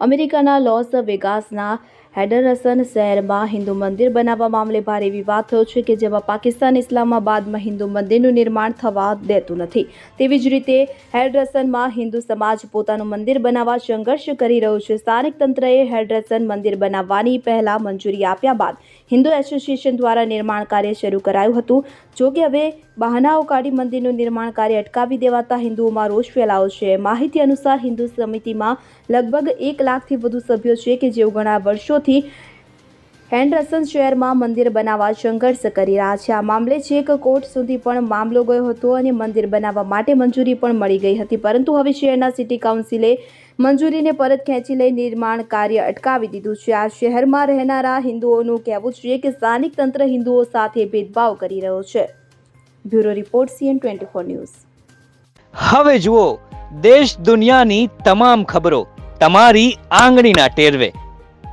અમેરિકાના લોસ વેગાસના હેડરસન શહેરમાં હિન્દુ મંદિર બનાવવા મામલે ભારે વિવાદ થયો છે કે જેમાં પાકિસ્તાન ઇસ્લામાબાદમાં હિન્દુ મંદિરનું નિર્માણ થવા દેતું નથી. તેવી જ રીતે હેડરસનમાં હિન્દુ સમાજ પોતાનું મંદિર બનાવવા સંઘર્ષ કરી રહ્યું છે. સ્થાનિક તંત્રએ હેડરસન મંદિર બનાવવાની પહેલા મંજૂરી આપ્યા બાદ હિન્દુ એસોસિએશન દ્વારા નિર્માણ કાર્ય શરૂ કરાયું હતું. જો કે હવે બહાનાઓ કાઢી મંદિરનું નિર્માણ કાર્ય અટકાવી દેવાતા હિન્દુઓમાં રોષ ફેલાયો છે. માહિતી અનુસાર હિન્દુ સમિતિમાં લગભગ એક લાખથી વધુ સભ્યો છે કે જેઓ ઘણા વર્ષોથી હેન્ડરસન શહેરમાં મંદિર બનાવવા સંઘર્ષ કરી રહ્યા છે. આ મામલે છેક કોર્ટ સુધી પણ મામલો ગયો હતો અને મંદિર બનાવવા માટે મંજૂરી પણ મળી ગઈ હતી. પરંતુ હવે શહેરના સિટી કાઉન્સિલે મંજૂરીને પરત ખેંચી લઈ નિર્માણ કાર્ય અટકાવી દીધું છે. આ શહેરમાં રહેનારા હિન્દુઓનું કહેવું છે કે સ્થાનિક તંત્ર હિન્દુઓ સાથે ભેદભાવ કરી રહ્યો છે. Bureau report CN twenty four news. હવે જુઓ, દેશ દુનિયાની તમામ ખબરો તમારી આંગળીના ટેરવે.